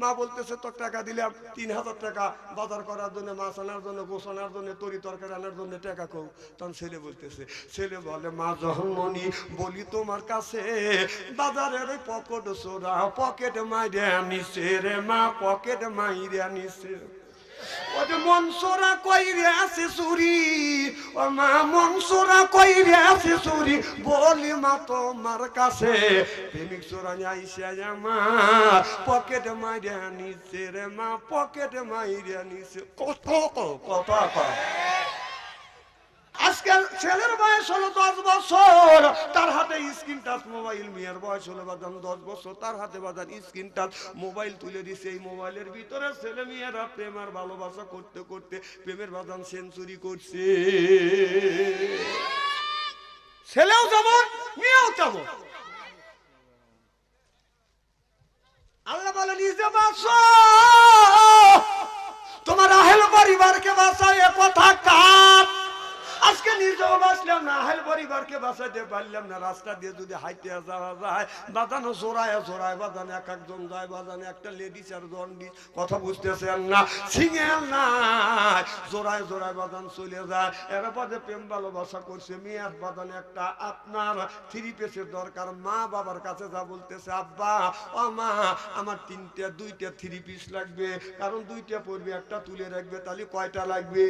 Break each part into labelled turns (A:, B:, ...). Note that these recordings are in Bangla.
A: মা বলতেছে, তোর টাকা দিলাম, তিন হাজার টাকা বাজার করার জন্য, মাছ আনার জন্য গোস আনার জন্য, তরি তরকারি আনার জন্য টাকা কৌ তখন ছেলে বলতেছে, ছেলে বলে, মা জহমনি বলি তোমার কাছে, বাজারের পকেট সোরা পকেট মাইরে আনিছে রে মা, পকেট মাইরে আনিছে। ও যে মনসোরা কইরে আছে চুরি মা মনসুরা কইরে আছে চুরি বলি মা তোমার কাছে। প্রেমিক চোরা আইসে মা, পকেট মাইরিয়া নিচে রে মা, পকেট মাইরিয়া নিচে কত কত কত। ছেলের বয়স হলো দশ বছর। তার হাতে স্ক্রিন টাচ, মোবাইল। মেয়ের বয়স হলো বাদান দশ বছর। তার হাতে বাদান স্ক্রিন টাচ, মোবাইল তুলে দিছে এই মোবাইলের ভিতরে। ছেলে মেয়েরা প্রেম ভালোবাসা করতে করতে প্রেমের বাদান সেঞ্চুরি করছে। ছেলেও যেমন মেয়েও তেমন আল্লাহ বলে নিজে তোমার আহেল পরিবারকে বাঁচায় এ কথা কার? আজকে না না। রাস্তা দিয়ে যদি হাইতে এক একজন একটা লেডিস আর কথা বুঝতেছেন না? বাজান চলে যায়। করছে একটা আপনার থ্রি পেসের দরকার। মা বাবার কাছে যা বলতেছে, আব্বা, ও মা, আমার তিনটে, দুইটা থ্রি পিস লাগবে। কারণ দুইটা পড়বে একটা তুলে রাখবে, তাহলে কয়টা লাগবে?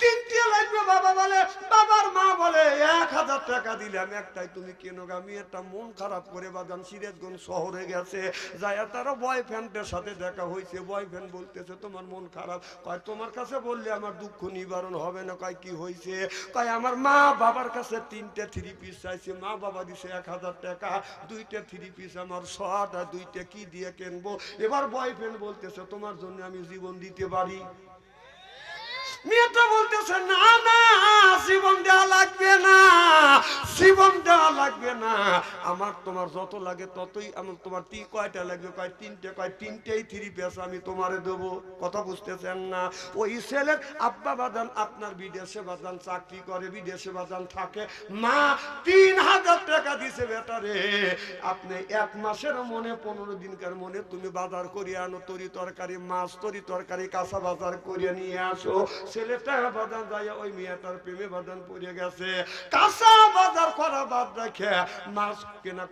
A: তিনটে লাগবে, বাবা বলে বাবার মা বলে, এক হাজার টাকা দিলাম, একটাই তুমি কেন গা? মেয়েটা মন খারাপ করে বাদাম সিরাজগঞ্জ শহরে গেছে। যায় তারা বয়ফ্রেন্ডের সাথে দেখা হয়েছে বয়ফ্রেন্ড বলতেছে, তোমার মন খারাপ। কয়, তোমার কাছে বললে আমার দুঃখ নিবারণ হবে না। কয়, কি হয়েছে কয়, আমার মা বাবার কাছে তিনটে থ্রি পিস চাইছে। মা বাবা দিছে এক হাজার টাকা। দুইটা থ্রি পিস আমার শর্ট আর দুইটা কি দিয়ে কিনবো? এবার বয়ফ্রেন্ড বলতেছে, তোমার জন্য আমি জীবন দিতে পারি? মেয়েটা বলতেছে, না না জীবন দেওয়া লাগবে না। আমার তোমার যত লাগে ততই আমার তোমার তি কয়টা লাগবে? কয় তিনটে? কয় তিনটেই থ্রি পেস আমি তোমারে দেবো। কথা বুঝতেছেন না? ওই ছেলের আব্বা বাদান আপনার বিদেশে বাদান চাকরি করে, বিদেশে বাদান থাকে। মা তিন হাজার টাকা দিছে বেটারে। আপনি এক মাসের মনে, পনেরো দিনকার মনে তুমি বাজার করিয়ে আনো, তরি তরকারি, মাছ, তরি তরকারি, কাঁচা বাজার করিয়ে নিয়ে আসো। ছেলেটা বাদান যায় ওই মেয়েটার প্রেমে বাদান পড়ে গেছে। কাঁচা বাজার করা বাদ রাখে মাছ কেনা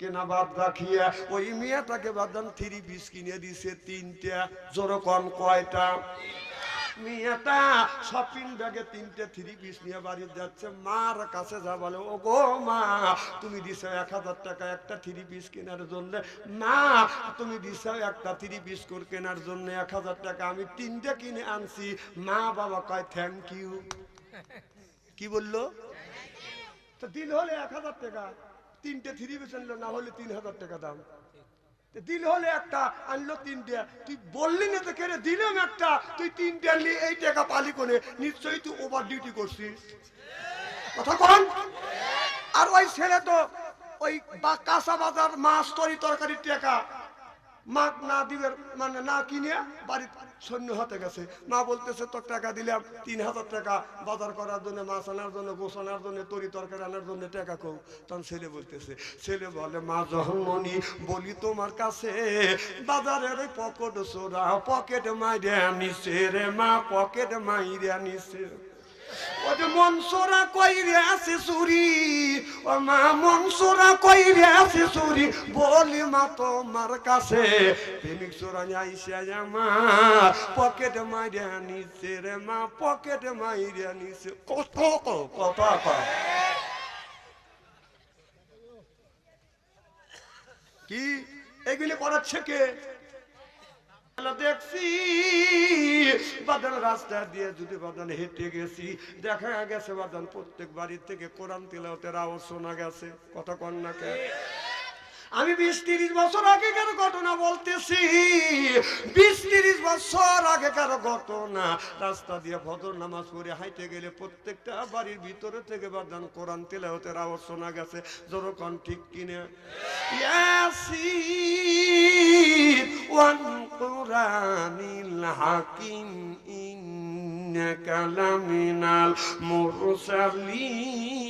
A: কেনা বাদ রাখিয়ে ওই মেয়েটাকে বাদান থ্রি পিস কিনে দিছে তিনটা জোরকম কয়টা? মেয়েটা শপিং ব্যাগে তিনটে থ্রি পিস নিয়ে বাড়ি যাচ্ছে মার কাছে যা বলে ও গো মা তুমি দিছো এক হাজার টাকা একটা থ্রি পিস কেনার জন্য। মা তুমি দিছো একটা থ্রি পিস করে কেনার জন্য এক হাজার টাকা আমি তিনটে কিনে আনছি। মা বাবা কয় থ্যাংক ইউ কি বলল? তো দিল হলে এক হাজার টাকা। তিনটে থ্রি পিস আনলো, না হলে তিন হাজার টাকা দাম। দিল হলে একটা আনলো, তিনটে। তুই বললি না তো কেন দিলাম একটা। তুই তিনটে আনলি, এই টাকা পালি কোনে? নিশ্চয়ই তুই ওভার ডিউটি করছিস। কথা কন। আর ওই ছেলে তো, ওই বা কাঁচা বাজার মাছ তরি তরকারির টাকা। মা না দিবে মানে না কিনে বাড়ির সৈন্য হতে গেছে। মা বলতেছে, তোর টাকা দিলাম, তিন হাজার টাকা। বাজার করার জন্য, মাছ আনার জন্য গোস আনার জন্য, তরি তরকারি আনার জন্য টাকা কৌ তখন ছেলে বলতেছে, ছেলে বলে, মা জহমনি বলি তোমার কাছে, বাজারের পকেট সোরা পকেট মাইরে আনিছে রে মা, পকেট মাইরে আনিছে ও যে মনসোরা কইরে আছে চুরি ও মা কইরে আছে চুরি বলি মা তোমার কাছে প্রেমিক চোরা আইসে পকেট মাইরে নিছে রে মা, পকেট মাইরে নিছে। কত কত। কি? এগুলি করাচ্ছে কে? দেখছি বাদান রাস্তা দিয়ে যদি বাদান হেঁটে গেছি, দেখা গেছে বাদান প্রত্যেক বাড়ির থেকে কোরআন তিলাওতের আওয়াজ শোনা গেছে। কথা কন না কে আমি বিশ তিরিশ বছর আগেকার ঘটনা বলতেছি। বিশ তিরিশ বছর আগেকার ঘটনা। রাস্তা দিয়ে ভদ্র নামাজ পড়ে হাইতে গেলে প্রত্যেকটা বাড়ির ভিতরে থেকে বাদান কোরআন তেলাওতের আওয়াজ শোনা গেছে। যখন ঠিক কিনে? কোরআনিল হাকিম, ইন্নাকা লামিনাল মুরসালিন।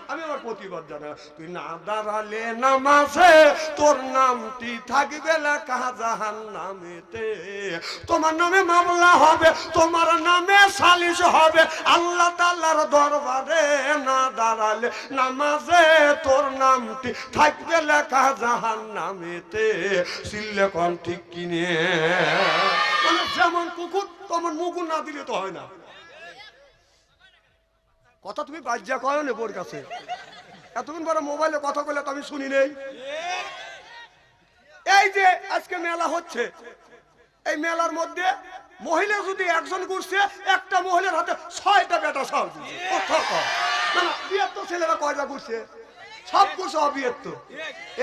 A: আমি আমার প্রতিবাদ জানা তুই না দাঁড়ালে নামাজে তোর নামটি থাকবে লেখা জাহান নামেতে তোমার নামে মামলা হবে, তোমার নামে সালিশ হবে। আল্লাহ তাল্লার দরবারে না দাঁড়ালে নামাজে তোর নামটি থাকবে লেখা জাহান নামেতে সিল্লে কন ঠিক কিনে মানে যেমন কুকুর তোমার মুকুর না দিলে তো হয় না। কথা তুমি বাজ্যা কয় না বোর কাছে। এতক্ষণ বড় মোবাইলে কথা বলে তো আমি শুনি নেই। এই যে আজকে মেলা হচ্ছে, এই মেলার মধ্যে মহিলা যদি একজন ঘুরছে, একটা মহিলার হাতে ছয়টা বেটা সব বিয়ের তো ছেলেরা কয়টা ঘুরছে? সব ঘুরছে অবিয়ের তো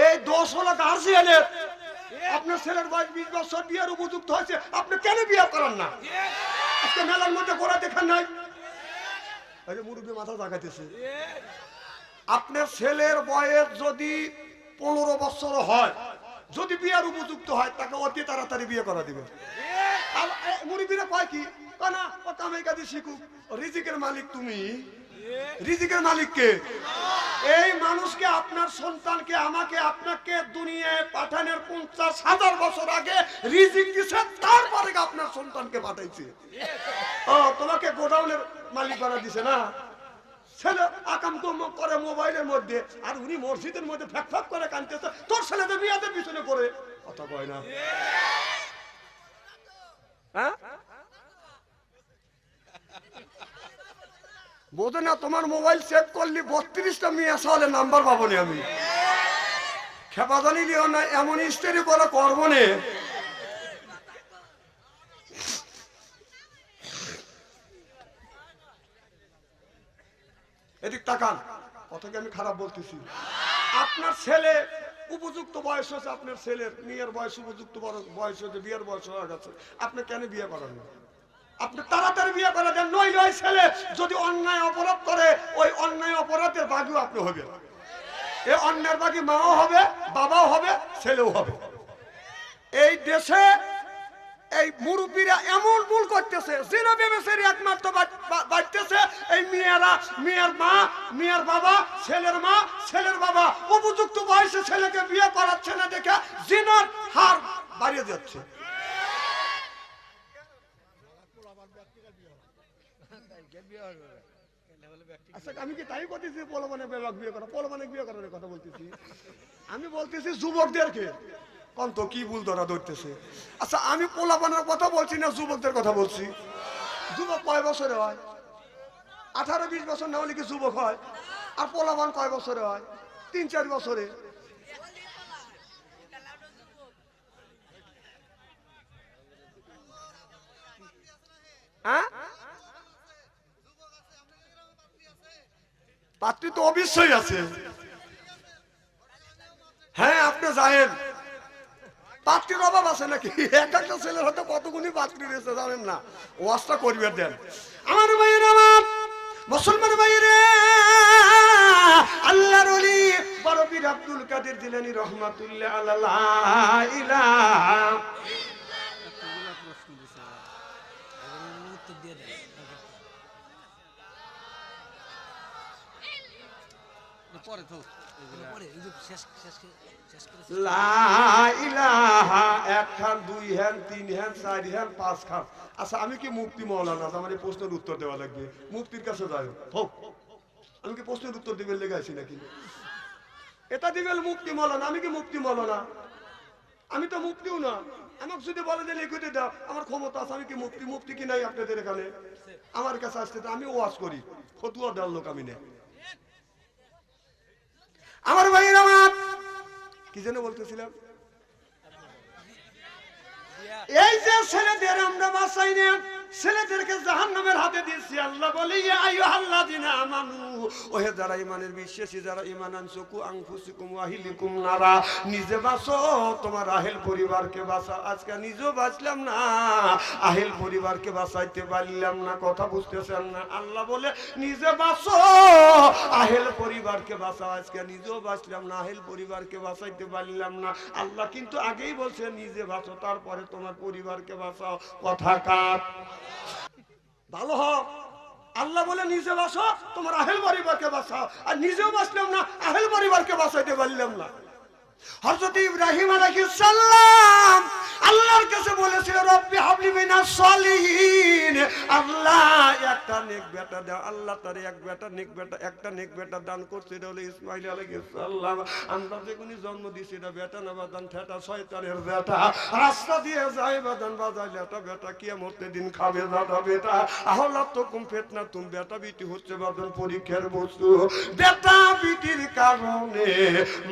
A: এই দোষ হলো গার্জিয়ানের আপনার ছেলের বয়স বিশ বছর, বিয়ের উপযুক্ত হয়েছে। আপনি কেন বিয়ে করেন না? আজকে মেলার মধ্যে গোড়া দেখেন নাই। আরে মুরব্বী মাথা জাগাইতেছে আপনার ছেলের বয়স যদি পনেরো বছর হয় যদি বিয়ের উপযুক্ত হয় তাকে অতি তাড়াতাড়ি বিয়ে করা দিবে। মুরব্বীরা কয় কি? না ও কামাই কাজে শিখুক। রিজিকের মালিক তুমি। রিজিকের মালিক কে এই মানুষকে, আপনার সন্তানকে, আমাকে, আপনাকে দুনিয়ায় পাঠানোর পঞ্চাশ হাজার বছর আগে রিজিক দিছে, তারপরে আপনার সন্তানকে পাঠাইছে। ও, তোমাকে গোডাউনের মালিক বানা দিছে না? ছেলে আকাম কুম করে মোবাইলের মধ্যে, আর উনি মসজিদের মধ্যে ফ্যাক ফ্যাক করে কানতেছে তোর ছেলেদের বিয়াদের পিছনে করে কথা কয় না হ্যাঁ বোঝে না তোমার মোবাইল চেক করলি বত্রিশটা মেয়ে আসলে নাম্বার পাবো না আমি। খেপা জানি লিও না, এমন স্টেরি করে করব না। এদিক তাকান, কথাকে আমি খারাপ বলতেছি। আপনার ছেলে উপযুক্ত বয়স হচ্ছে আপনার ছেলের, মেয়ের বয়স উপযুক্ত বয়স হচ্ছে বিয়ের বয়স হয়ে গেছে। আপনি কেন বিয়ে করেন না আপনি তাড়াতাড়ি বিয়ে করে দেন নই নয় ছেলে যদি অন্যায় অপরাধ করে, ওই অন্যায় অপরাধের বাগিও আপনি হবে এ অন্যায়ের বাকি মাও হবে, বাবাও হবে, ছেলেও হবে। এই দেশে এই মুরব্বীরা এমন ভুল করতেছে, জিনা বেবেসের একমাত্র বাচ- বা- বাঁচতেছে এই মেয়েরা, মেয়ের মা, মেয়ের বাবা, ছেলের মা, ছেলের বাবা। উপযুক্ত বয়সে ছেলেকে বিয়ে করাচ্ছে না দেখে জিনার হার বাড়িয়ে যাচ্ছে আচ্ছা আমি কি তাই বলতেছি পোলমানে বিয়ে করা পোলমানে বিয়ে করার কথা বলতেছি। আমি বলতেছি, যুবকদেরকে, কন্ত, কি ভুল ধরা ধরতেছে? আচ্ছা আমি পোলাপানের কথা বলছি না, যুবকদের কথা বলছি? যুবক কয় বছরে হয়? আঠারো, বিশ বছর না হলে কি যুবক হয়? আর পোলাপান কয় বছরে হয়? তিন, চার বছরে। হ্যাঁ? পাত্রী তো অবশ্যই আছে। হ্যাঁ আপনি জানেন। পাত্রীর অভাব আছে নাকি? এক একটা ছেলের হয়তো কতগুলি পাত্রী রয়েছে জানেন না? ওয়াজটা করবে দেন। আমার ভাইয়ের আমার মুসলমান ভাইয়েরে, আল্লাহর পীর আব্দুল কাদের জিলানী রহমাতুল্লাহ আল্লাহ এক খান দুই হ্যান তিন হ্যান চার হ্যান পাঁচ খান। আচ্ছা আমি কি মুক্তি মৌলানা? আমার এই প্রশ্নের উত্তর দেওয়া লাগবে। মুক্তির কাছে যাই হোক। আমি কি প্রশ্নের উত্তর দিবেন লেগে আছি নাকি? এটা দিবেন মুক্তি মৌলানা আমি কি মুক্তি মৌলানা? আমি তো মুক্তিও না। আমাকে যদি বলে যে লিখিতে দাও আমার ক্ষমতা আছে আমি কি মুক্তি মুক্তি কি নাই আপনাদের এখানে? আমার কাছে আসতে আমি ওয়াজ করি। ফতুয়া দেওয়ার লোক আমি নেই। আমার ভাই আমার কি জন্য বলতেছিলাম? এই যে ছেলেদের আমরা বাসাই না। ছেলেদেরকে জাহান্নামের হাতে দিয়েছি, আল্লাহ বলে, ইয়া আইয়ুহাল্লাযিনা আমানু। ওহে, যারা ইমানের বিশ্বাসী, যারা ইমান আনসুকু আনফুসিকুম ওয়া আহলিকুম নারা। নিজে বাঁচো, তোমার আহেল পরিবারকে বাঁচাও। আজকে নিজেও বাঁচলাম না, আহেল পরিবারকে বাঁচাইতে পারলাম না, কথা বুঝতেছেন না। আল্লাহ বলে, নিজে বাঁচো, আহেল পরিবারকে বাঁচাও। আজকে নিজেও বাঁচলাম না, আহেল পরিবারকে বাঁচাইতে পারলাম না। আল্লাহ কিন্তু আগেই বলছে, নিজে বাঁচো, তারপরে তোমার পরিবারকে বাঁচাও। কথা কাট ভালো হোক আল্লাহ বলে, নিজে বাসো, তোমার আহেল পরিবারকে বাঁচাও আর নিজেও বাঁচলাম না, আহেল পরিবারকে বাঁচাইতে পারলাম না। হজরত ইব্রাহিম আলাইহিস সালাম আল্লাহর কাছে বলেছিল রব্বি হাবলি মিনাস সলিহিন। আল্লাহ, একটা নেক বেটা দাও। আল্লাহ তার এক বেটা, নেক বেটা, একটা নেক বেটা দান করছে, এটা হলো ইসমাইল আলাইহিস সালাম। আমরা যেগুনি জন্ম দিছি, এটা বেটা না বাদান, ঠেটা শয়তানের বেটা। রাস্তা দিয়ে যায় বাদান, বাজাইলে একটা বেটা কিয়ামতের দিন খাবে দাদা বেটা। আহলা তো কুম ফেতনা তুম বেটা বিটি হচ্ছে বাদান পরীক্ষার বস্তু। বেটা বিটির কারণে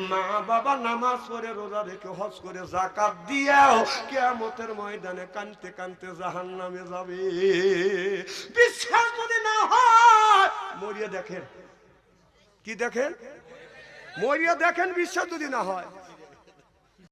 A: মা বাবা নামাজ করে রোজা রেখে হজ করে জাকাত দিয়েও কেয়ামতের ময়দানে কানতে কানতে জাহান নামে যাবে। বিশ্বাস যদি না হয়, মরিয়া দেখেন। কি দেখেন? মরিয়া দেখেন, বিশ্বাস যদি না হয়।